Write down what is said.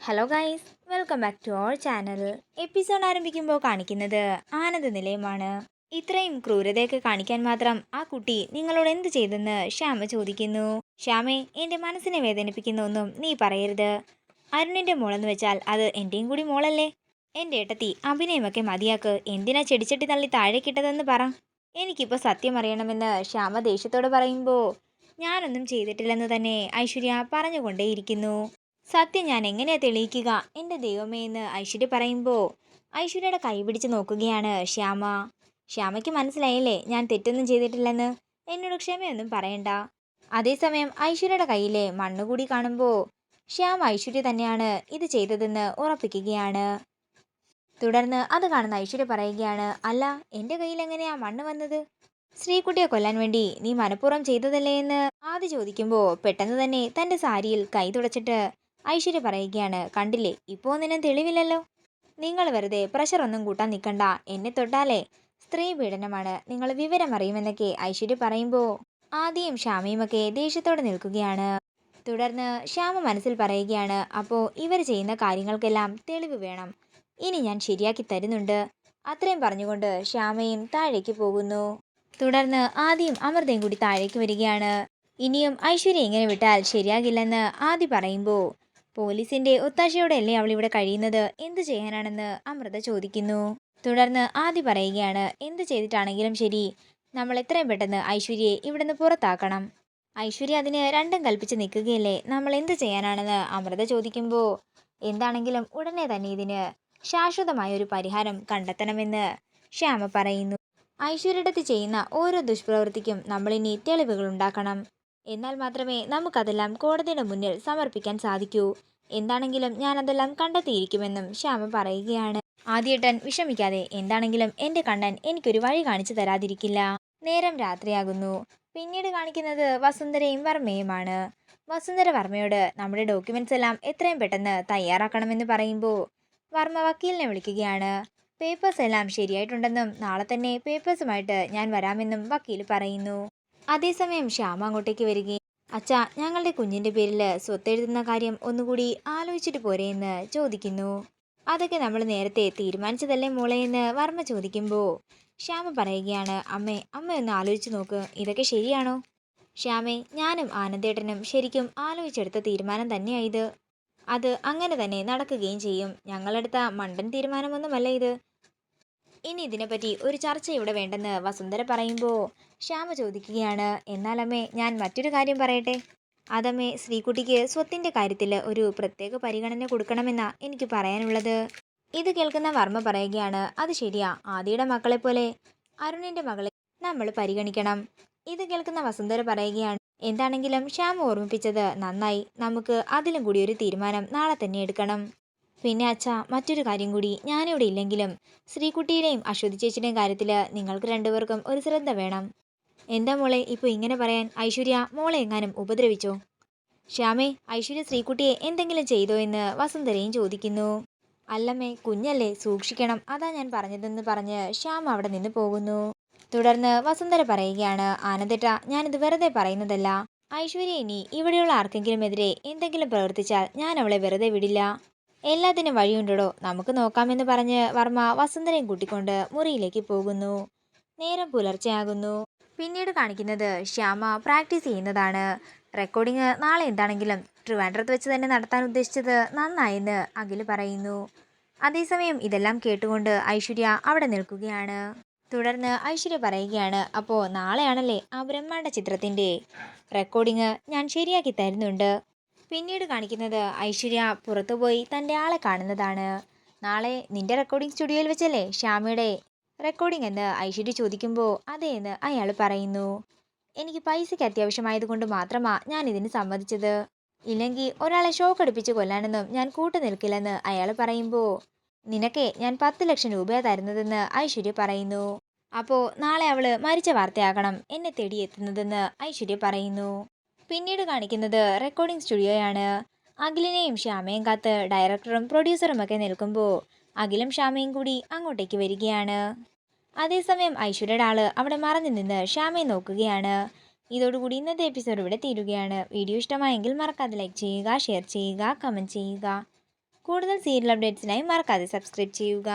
Hello guys welcome back to our channel episode ആരംഭിക്കുമ്പോൾ കാണിക്കുന്നത് ആനന്ദ നിലയമാണ്. ഇത്രയും ക്രൂരതയൊക്കെ കാണിക്കാൻ മാത്രം ആ കുട്ടി നിങ്ങളോട് എന്ത് ചെയ്തെന്ന് ശ്യാമ ചോദിക്കുന്നു. ശ്യാമേ എന്റെ മനസ്സിനെ വേദനിപ്പിക്കുന്ന ഒന്നും നീ പറയരുത്. അരുണിന്റെ മോളെന്ന് വെച്ചാൽ അത് എന്റെയും കൂടി മോളല്ലേ? എന്റെ ഏട്ടത്തി അഭിനയമൊക്കെ മതിയാക്ക് എന്തിനാ ചെടിച്ചട്ടി തള്ളി താഴെ കിട്ടതെന്ന് പറ. എനിക്കിപ്പോൾ സത്യം അറിയണമെന്ന് ശ്യാമ ദേഷ്യത്തോട് പറയുമ്പോൾ ഞാനൊന്നും ചെയ്തിട്ടില്ലെന്ന് തന്നെ ഐശ്വര്യ പറഞ്ഞുകൊണ്ടേയിരിക്കുന്നു. സത്യം ഞാൻ എങ്ങനെയാ തെളിയിക്കുക? എന്റെ ദൈവമേ എന്ന് ഐശ്വര്യ പറയുമ്പോൾ ഐശ്വര്യയുടെ കൈ പിടിച്ച് നോക്കുകയാണ് ശ്യാമ. ശ്യാമയ്ക്ക് മനസ്സിലായില്ലേ? ഞാൻ തെറ്റൊന്നും ചെയ്തിട്ടില്ലെന്ന്? എന്നോട് ക്ഷമയൊന്നും പറയണ്ട. അതേസമയം ഐശ്വര്യയുടെ കയ്യിലെ മണ്ണ് കൂടി കാണുമ്പോൾ ശ്യാം ഐശ്വര്യ തന്നെയാണ് ഇത് ചെയ്തതെന്ന് ഉറപ്പിക്കുകയാണ്. തുടർന്ന് അത് കാണുന്ന ഐശ്വര്യ പറയുകയാണ് അല്ല എന്റെ കയ്യിൽ എങ്ങനെയാ മണ്ണ് വന്നത്? ശ്രീകുട്ടിയെ കൊല്ലാൻ വേണ്ടി നീ മനഃപൂർവം ചെയ്തതല്ലേ എന്ന്? ആദ്യ ചോദിക്കുമ്പോൾ പെട്ടെന്ന് തന്നെ തന്റെ സാരിയിൽ കൈ തുടച്ചിട്ട് ഐശ്വര്യ പറയുകയാണ് കണ്ടില്ലേ? ഇപ്പോൾ നിന്നെ തെളിവില്ലല്ലോ? നിങ്ങൾ വെറുതെ പ്രഷർ ഒന്നും കൂട്ടാൻ നിൽക്കണ്ട എന്നെ തൊട്ടാലേ സ്ത്രീ പീഡനമാണ്. നിങ്ങൾ വിവരം അറിയുമെന്നൊക്കെ ഐശ്വര്യ പറയുമ്പോൾ ആദ്യം ശ്യാമയുമൊക്കെ ദേഷ്യത്തോടെ നിൽക്കുകയാണ്. തുടർന്ന് ശ്യാമ മനസ്സിൽ പറയുകയാണ് അപ്പോൾ ഇവർ ചെയ്യുന്ന കാര്യങ്ങൾക്കെല്ലാം തെളിവ് വേണം. ഇനി ഞാൻ ശരിയാക്കി തരുന്നുണ്ട്. അത്രയും പറഞ്ഞുകൊണ്ട് ശ്യാമയും താഴേക്ക് പോകുന്നു. തുടർന്ന് ആദ്യം അമൃതയും കൂടി താഴേക്ക് വരികയാണ്. ഇനിയും ഐശ്വര്യ ഇങ്ങനെ വിട്ടാൽ ശരിയാകില്ലെന്ന് ആദ്യ പറയുമ്പോൾ പോലീസിന്റെ ഒത്താശയോടെയല്ലേ അവൾ ഇവിടെ കഴിയുന്നത്? എന്ത് ചെയ്യാനാണെന്ന് അമൃത ചോദിക്കുന്നു. തുടർന്ന് ആദ്യ പറയുകയാണ് എന്ത് ചെയ്തിട്ടാണെങ്കിലും ശരി. നമ്മൾ എത്രയും പെട്ടെന്ന് ഐശ്വര്യയെ ഇവിടുന്ന് പുറത്താക്കണം. ഐശ്വര്യ അതിന് രണ്ടും കൽപ്പിച്ച് നിൽക്കുകയല്ലേ? നമ്മൾ എന്ത് ചെയ്യാനാണെന്ന് അമൃത ചോദിക്കുമ്പോൾ എന്താണെങ്കിലും ഉടനെ തന്നെ ഇതിന് ശാശ്വതമായ ഒരു പരിഹാരം കണ്ടെത്തണമെന്ന് ശ്യാമ പറയുന്നു. ഐശ്വര്യടത്ത് ചെയ്യുന്ന ഓരോ ദുഷ്പ്രവൃത്തിക്കും നമ്മളിനി തെളിവുകൾ ഉണ്ടാക്കണം. എന്നാൽ മാത്രമേ നമുക്കതെല്ലാം കോടതിയുടെ മുന്നിൽ സമർപ്പിക്കാൻ സാധിക്കൂ. എന്താണെങ്കിലും ഞാൻ അതെല്ലാം കണ്ടെത്തിയിരിക്കുമെന്നും ശ്യാമ പറയുകയാണ്. ആദ്യേട്ടൻ വിഷമിക്കാതെ എന്താണെങ്കിലും എന്റെ കണ്ണൻ എനിക്കൊരു വഴി കാണിച്ചു തരാതിരിക്കില്ല. നേരം രാത്രിയാകുന്നു. പിന്നീട് കാണിക്കുന്നത് വസുന്ധരയും വർമ്മയുമാണ്. വസുന്ധര വർമ്മയോട് നമ്മുടെ ഡോക്യുമെന്റ്സ് എല്ലാം എത്രയും പെട്ടെന്ന് തയ്യാറാക്കണമെന്ന് പറയുമ്പോൾ വർമ്മ വക്കീലിനെ വിളിക്കുകയാണ്. പേപ്പേഴ്സ് എല്ലാം ശരിയായിട്ടുണ്ടെന്നും നാളെ തന്നെ പേപ്പേഴ്സുമായിട്ട് ഞാൻ വരാമെന്നും വക്കീൽ പറയുന്നു. അതേസമയം ശ്യാമ അങ്ങോട്ടേക്ക് വരികയും അച്ഛാ ഞങ്ങളുടെ കുഞ്ഞിന്റെ പേരിൽ സ്വത്തെഴുതുന്ന കാര്യം ഒന്നുകൂടി ആലോചിച്ചിട്ട് പോരെ എന്ന് ചോദിക്കുന്നു. അതൊക്കെ നമ്മൾ നേരത്തെ തീരുമാനിച്ചതല്ലേ മോളെ എന്ന് വർമ്മ ചോദിക്കുമ്പോൾ ശ്യാമ പറയുകയാണ് അമ്മേ അമ്മ ഒന്ന് ആലോചിച്ച് നോക്ക് ഇതൊക്കെ ശരിയാണോ? ശ്യാമേ ഞാനും ആനന്ദേട്ടനും ശരിക്കും ആലോചിച്ചെടുത്ത തീരുമാനം തന്നെയായത് അത് അങ്ങനെ തന്നെ നടക്കുകയും ചെയ്യും. ഞങ്ങളെടുത്ത മണ്ടൻ തീരുമാനമൊന്നുമല്ല ഇത്. ഇനി ഇതിനെപ്പറ്റി ഒരു ചർച്ച ഇവിടെ വേണ്ടെന്ന് വസുന്ധര പറയുമ്പോൾ ശ്യാമ ചോദിക്കുകയാണ്. എന്നാലമ്മേ ഞാൻ മറ്റൊരു കാര്യം പറയട്ടെ? അതമ്മേ ശ്രീകുട്ടിക്ക് സ്വത്തിന്റെ കാര്യത്തിൽ ഒരു പ്രത്യേക പരിഗണന കൊടുക്കണമെന്നാ എനിക്ക് പറയാനുള്ളത്. ഇത് കേൾക്കുന്ന വർമ്മ പറയുകയാണ് അത് ശരിയാ ആദിയുടെ മക്കളെ പോലെ അരുണിന്റെ മകളെ നമ്മൾ പരിഗണിക്കണം. ഇത് കേൾക്കുന്ന വസുന്ധര പറയുകയാണ് എന്താണെങ്കിലും ശ്യാം ഓർമ്മിപ്പിച്ചത് നന്നായി നമുക്ക് അതിലും കൂടി ഒരു തീരുമാനം നാളെ തന്നെ എടുക്കണം. പിന്നെ അച്ഛ മറ്റൊരു കാര്യം കൂടി. ഞാനിവിടെ ഇല്ലെങ്കിലും ശ്രീകുട്ടിയുടെയും അശ്വതി ചേച്ചിയുടെയും കാര്യത്തിൽ നിങ്ങൾക്ക് രണ്ടുപേർക്കും ഒരു ശ്രദ്ധ വേണം. എന്താ മോളെ ഇപ്പോൾ ഇങ്ങനെ പറയാൻ ഐശ്വര്യ മോളെ എങ്ങാനും ഉപദ്രവിച്ചോ? ശ്യാമേ ഐശ്വര്യ ശ്രീകുട്ടിയെ എന്തെങ്കിലും ചെയ്തോ എന്ന് വസുന്ധരയും ചോദിക്കുന്നു. അല്ലമ്മേ കുഞ്ഞല്ലേ സൂക്ഷിക്കണം. അതാ ഞാൻ പറഞ്ഞതെന്ന് പറഞ്ഞ് ശ്യാം അവിടെ നിന്ന് പോകുന്നു. തുടർന്ന് വസുന്ധര പറയുകയാണ് ആനന്ദേട്ട ഞാനിത് വെറുതെ പറയുന്നതല്ല. ഐശ്വര്യ ഇനി ഇവിടെയുള്ള ആർക്കെങ്കിലും എതിരെ എന്തെങ്കിലും പ്രവർത്തിച്ചാൽ ഞാൻ അവളെ വെറുതെ വിടില്ല. എല്ലാത്തിനും വഴിയുണ്ടോ നമുക്ക് നോക്കാമെന്ന് പറഞ്ഞ് വർമ്മ വസുന്ധരയും കൂട്ടിക്കൊണ്ട് മുറിയിലേക്ക് പോകുന്നു. നേരം പുലർച്ചെയാകുന്നു. പിന്നീട് കാണിക്കുന്നത് ശ്യാമ പ്രാക്ടീസ് ചെയ്യുന്നതാണ്. റെക്കോർഡിങ് നാളെ എന്താണെങ്കിലും ട്രിവാൻഡ്രത്ത് വെച്ച് തന്നെ നടത്താൻ ഉദ്ദേശിച്ചത് നന്നായെന്ന് അഖിൽ പറയുന്നു. അതേസമയം ഇതെല്ലാം കേട്ടുകൊണ്ട് ഐശ്വര്യ അവിടെ നിൽക്കുകയാണ്. തുടർന്ന് ഐശ്വര്യ പറയുകയാണ് അപ്പോൾ നാളെയാണല്ലേ ആ ബ്രഹ്മാണ്ട ചിത്രത്തിന്റെ? റെക്കോർഡിങ് ഞാൻ ശരിയാക്കി തരുന്നുണ്ട്. പിന്നീട് കാണിക്കുന്നത് ഐശ്വര്യ പുറത്തുപോയി തന്റെ ആളെ കാണുന്നതാണ്. നാളെ നിന്റെ റെക്കോർഡിംഗ് സ്റ്റുഡിയോയിൽ വെച്ചല്ലേ? ശ്യാമയുടെ റെക്കോർഡിംഗ് എന്ന് ഐശ്വര്യ ചോദിക്കുമ്പോൾ അതേ എന്ന് അയാൾ പറയുന്നു. എനിക്ക് പൈസയ്ക്ക് അത്യാവശ്യമായതുകൊണ്ട് മാത്രമാ ഞാൻ ഇതിന് സമ്മതിച്ചത്. ഇല്ലെങ്കിൽ ഒരാളെ ഷോക്ക് അടുപ്പിച്ച് കൊല്ലാനൊന്നും ഞാൻ കൂട്ടു നിൽക്കില്ലെന്ന് അയാൾ പറയുമ്പോൾ നിനക്കെ ഞാൻ പത്ത് ലക്ഷം രൂപയാണ് തരുന്നതെന്ന് ഐശ്വര്യ പറയുന്നു. അപ്പോൾ നാളെ അവൾ മരിച്ച വാർത്തയാകണം എന്നെ തേടി എത്തുന്നതെന്ന് ഐശ്വര്യ പറയുന്നു. പിന്നീട് കാണിക്കുന്നത് റെക്കോർഡിംഗ് സ്റ്റുഡിയോയാണ് അഖിലിനെയും ശ്യാമയും കാത്ത് ഡയറക്ടറും പ്രൊഡ്യൂസറും ഒക്കെ നിൽക്കുമ്പോൾ അഖിലും ശ്യാമയും കൂടി അങ്ങോട്ടേക്ക് വരികയാണ്. അതേസമയം ഐശ്വര്യയുടെ ആൾ അവിടെ മറഞ്ഞു നിന്ന് ശ്യാമയെ നോക്കുകയാണ്. ഇതോടുകൂടി ഇന്നത്തെ എപ്പിസോഡ് ഇവിടെ തീരുകയാണ്. വീഡിയോ ഇഷ്ടമായെങ്കിൽ മറക്കാതെ ലൈക്ക് ചെയ്യുക ഷെയർ ചെയ്യുക കമന്റ് ചെയ്യുക. കൂടുതൽ സീരിയൽ അപ്ഡേറ്റ്സിനായി മറക്കാതെ സബ്സ്ക്രൈബ് ചെയ്യുക.